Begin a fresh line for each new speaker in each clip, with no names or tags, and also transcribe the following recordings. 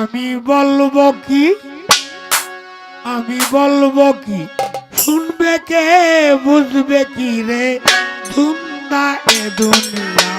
আমি বলব কি? আমি বলব কি? শুনবে কে বুঝবে কি রে? ধুন্দা এ দুনিয়া।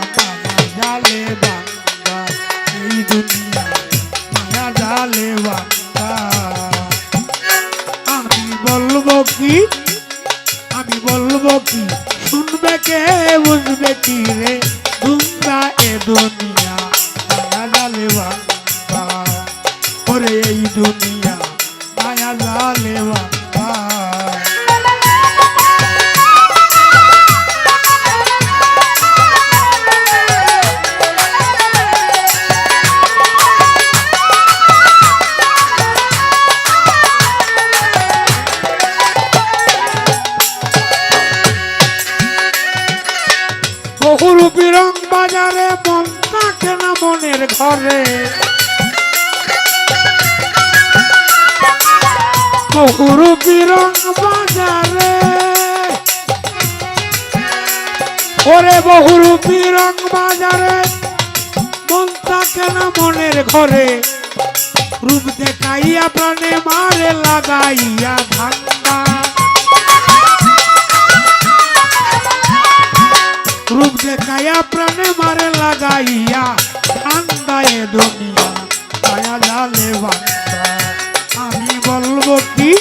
বহুরূপী বাজারে মন থাকে না মনের ঘরে। বহুরূপী রং বাজারে। ওরে বহুরূপী বাজারে মন থাকে না মনের ঘরে। রূপ দেখাইয়া প্রাণে মারে, লাগাইয়া ধান্দা লাগাইয়া ঠান্ডায় দুনিয়া মায়া জালে বান্দা। আমি বলব কি?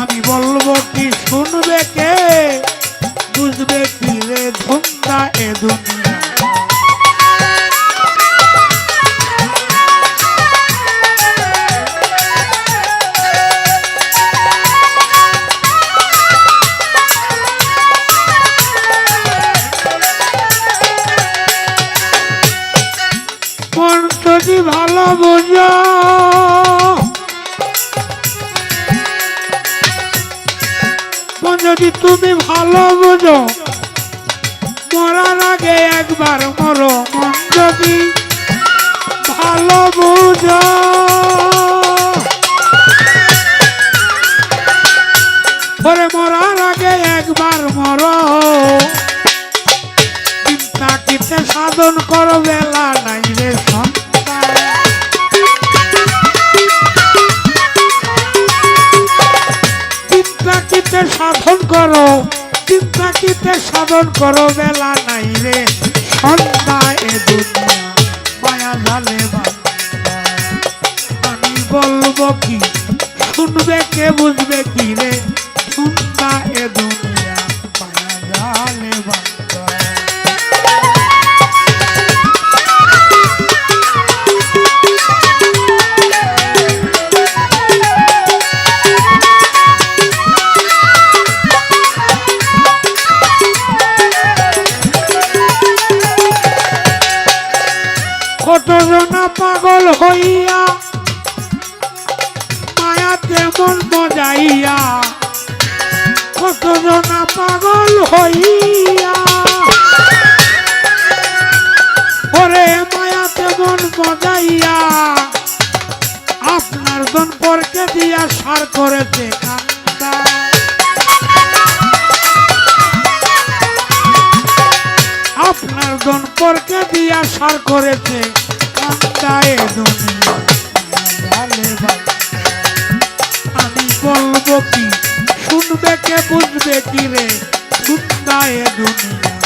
আমি বলব কি? শুনবে কে? বুঝবে কি রে ধন্দা এ দুনিয়া? যদি তুমি ভালো বোঝো, মরার আগে একবার মরো, মন যদি ভালো বোঝো। পরে মরার আগে একবার মরো। চিন্তা কিতে সাধন করো বেলা সাধন করো বেলা নাই রে। সন্ধ্যা এ দুনিয়া পাগল হইয়া মায়াতে মন মজাইয়া কতজনা পাগল হইয়া। ওরে মায়াতে মন মজাইয়া আপনার জন দিয়া সার করেছে কান্দা। আপনার জন পরকে দিয়া সার করেছে কান্দায় দুনিয়া আমি বলব কি শুনবে কে বুঝবে কি রে? শুনদায় দুনিয়া।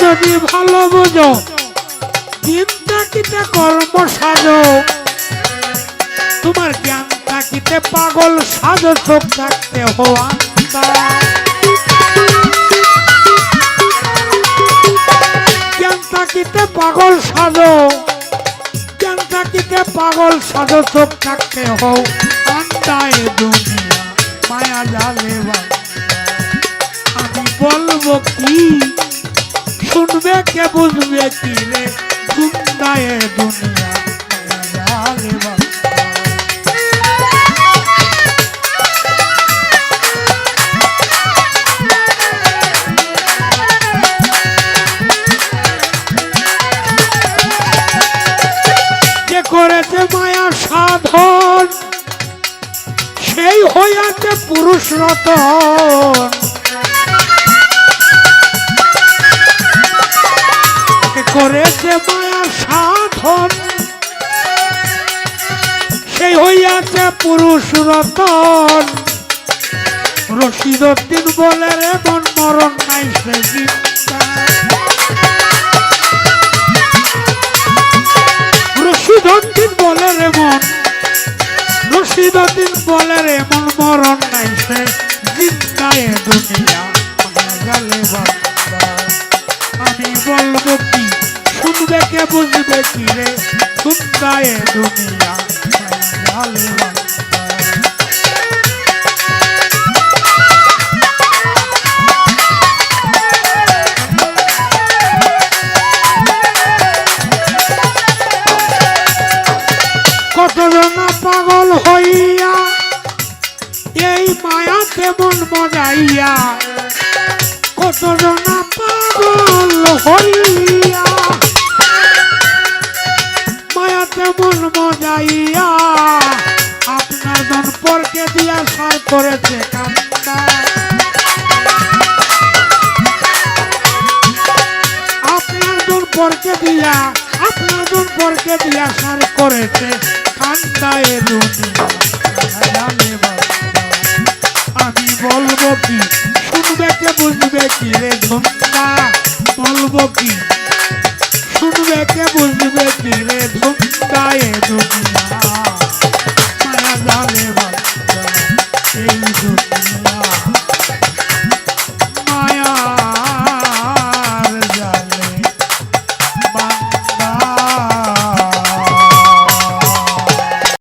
যদি ভালো বুঝো চিন্তা কিতে কর্ম সাজো? তোমার জ্ঞান থাকিতে পাগল সাজো, চোখ থাকতে হওয়া জ্ঞান থাকিতে পাগল সাজো? জ্ঞান থাকিতে পাগল সাজো, চোখ থাকতে হও আন্দায় দুনিয়া মায়া জালে আমি বলব কি? শুনবে কে বুঝবে কি রে? দুন্দায় দুনিয়া জালে করেছে মায়া সাধন? সেই হইয়াছে পুরুষ রতন। করেছে মায়া সাধন। সেই হইয়াছে পুরুষ রতন। রশিদুদ্দিন বলে রে, মন মরণ নাই সে রশিদুদ্দিন বলার এমন মন মরণ নাই, সে জিন্দায় দুনিয়া আমি বলব কি, শুনবে কে বুঝবে কি রে? জিন্দায় দুনিয়া বান্দা হইয়া। মায়াতে মন মজাইয়া, আপনার জন পরকে দিয়া সার করেছে কান্না। আপনার জন পরকে দিয়া, আপনার জন পরকে দিয়া সার করেছে কান্দায়। আমি বলব কি, শুনবে কে, বুঝবে কি রে ধুমা বলব কি শুনবে কে বুঝবে কি রে ধুমকায় দুনিয়া। মায়া